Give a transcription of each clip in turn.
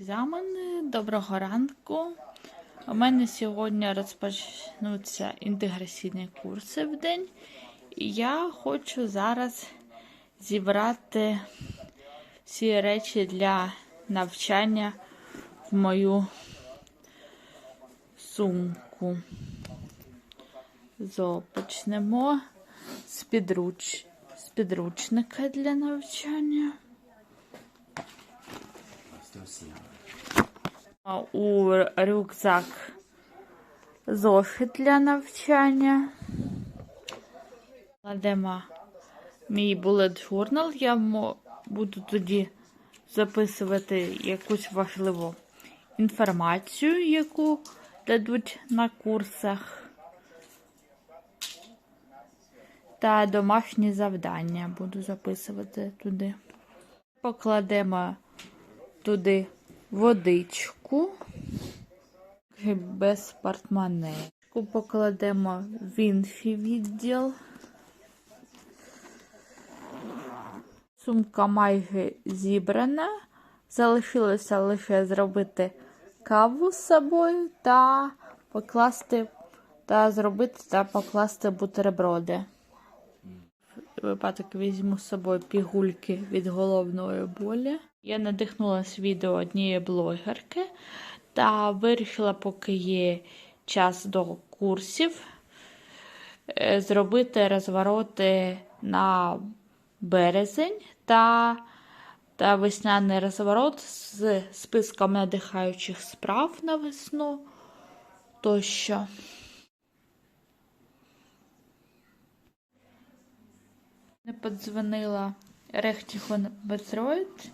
Екзамени, доброго ранку. У мене сьогодні розпочнуться інтеграційні курси в день. І я хочу зараз зібрати всі речі для навчання в мою сумку. Зо, почнемо з, підруч... з підручника для навчання. У рюкзак зошит для навчання. Кладемо мій bullet journal. Я буду тоді записувати якусь важливу інформацію, яку дадуть на курсах. Та домашні завдання буду записувати туди. Покладемо туди водичку без портмоне. Покладемо в інший відділ. Сумка майже зібрана. Залишилося лише зробити каву з собою та покласти та зробити та покласти бутерброди. Випадок візьму з собою пігульки від головної болі. Я надихнулася відео однієї блогерки та вирішила, поки є час до курсів, е, зробити розвороти на березень та, та весняний розворот з списком надихаючих справ на весну тощо. Не подзвонила Рехтіхон Бетроїд.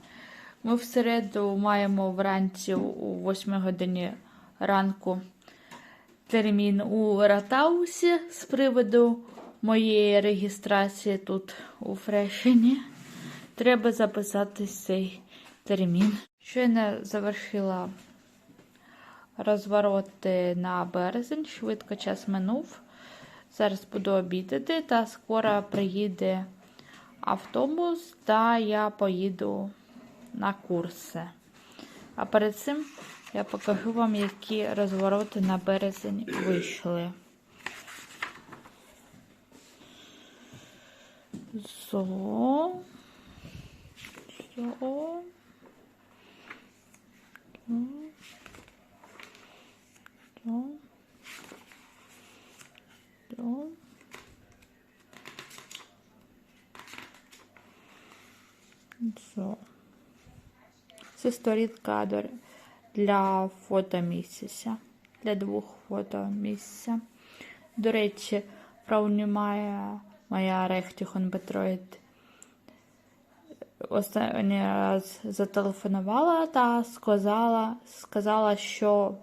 Ми в середу маємо вранці у 8 годині ранку термін у Ратаусі з приводу моєї реєстрації тут у Фрешені. Треба записати цей термін. Щойно завершила розвороти на березень, швидко час минув. Зараз буду обідати, та скоро приїде автобус, та я поїду на курси. А перед цим я покажу вам, які розвороти на березень вийшли. Зо. Зо. Зо. Зо. Зо. Зо. Це сторінка до- для фото місяця. Для двох фото місяця. До речі, Фрау моя, моя Рехтіхон Бетроїд останній раз зателефонувала та сказала, сказала, що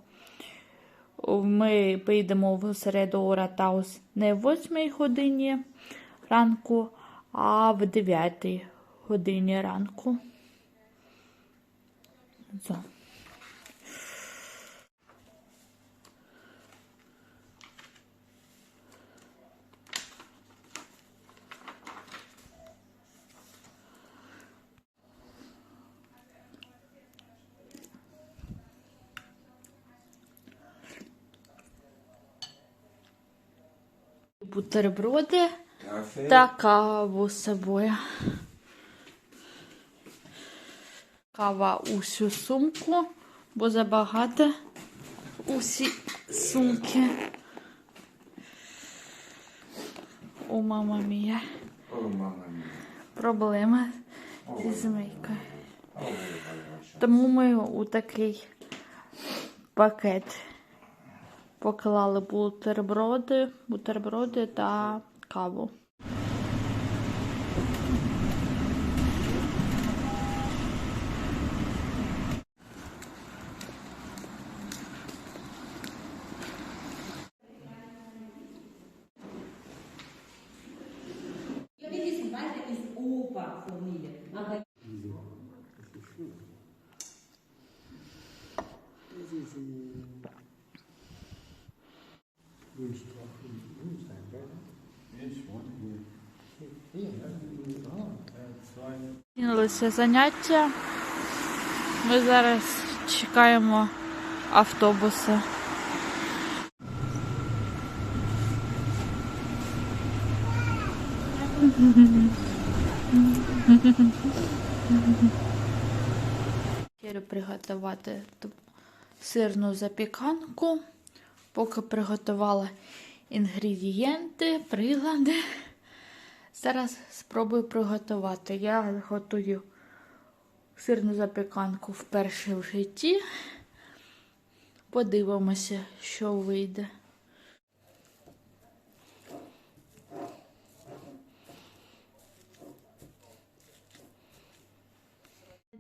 ми поїдемо в середу у Ратаус не в 8 годині ранку, а в 9 годині ранку. So. Бутерброди та каву з собою. Кава у всю сумку, бо забагато усі сумки. О, мама мія. Проблема зі змийкою. Oh, Тому ми у такий пакет поклали бутерброди, бутерброди та каву. Opa Familie. Aber Кинулися заняття. Ми зараз чекаємо автобуси. Хочу приготувати сирну запіканку. Поки приготувала інгредієнти, прилади. Зараз спробую приготувати. Я готую сирну запіканку вперше в житті. Подивимося, що вийде.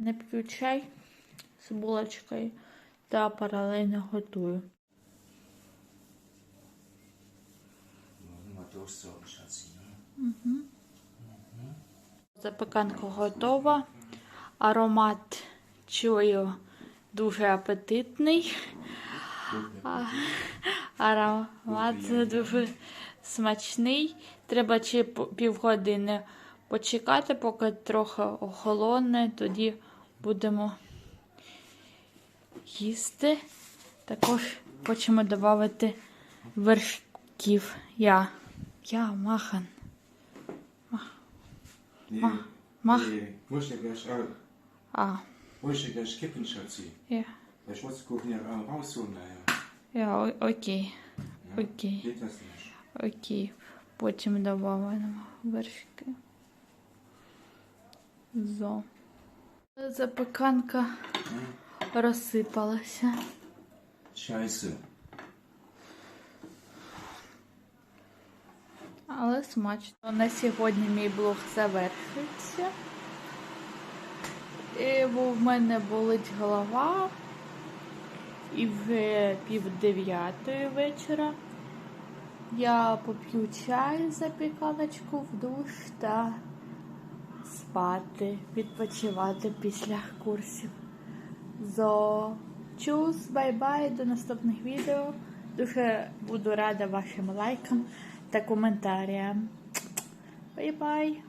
Не п'ю чай з булочкою та паралельно готую. Запеканка готова. Аромат чую дуже апетитний. Аромат дуже смачний. Треба ще півгодини почекати, поки трохи охолоне, тоді будемо їсти. Також хочемо додати вершків. Я. Я махан. Nee, mach. nee, moest ik eerst uit. А, Moest ik eerst kippen schatzi. я. Ich muss gucken, ja, rausholen, naja. Я, о- окей. Ja? Окей. Geht das nicht? Окей. Потім додамо вершки. Зо. Запеканка розсипалася. Scheiße. Але смачно. На сьогодні мій блог завершується. І, бо в мене болить голова. І вже пів дев'ятої вечора. Я поп'ю чай, запіканочку в душ та спати, відпочивати після курсів. Зо чус, бай-бай, до наступних відео. Дуже буду рада вашим лайкам та коментарям. Бай-бай!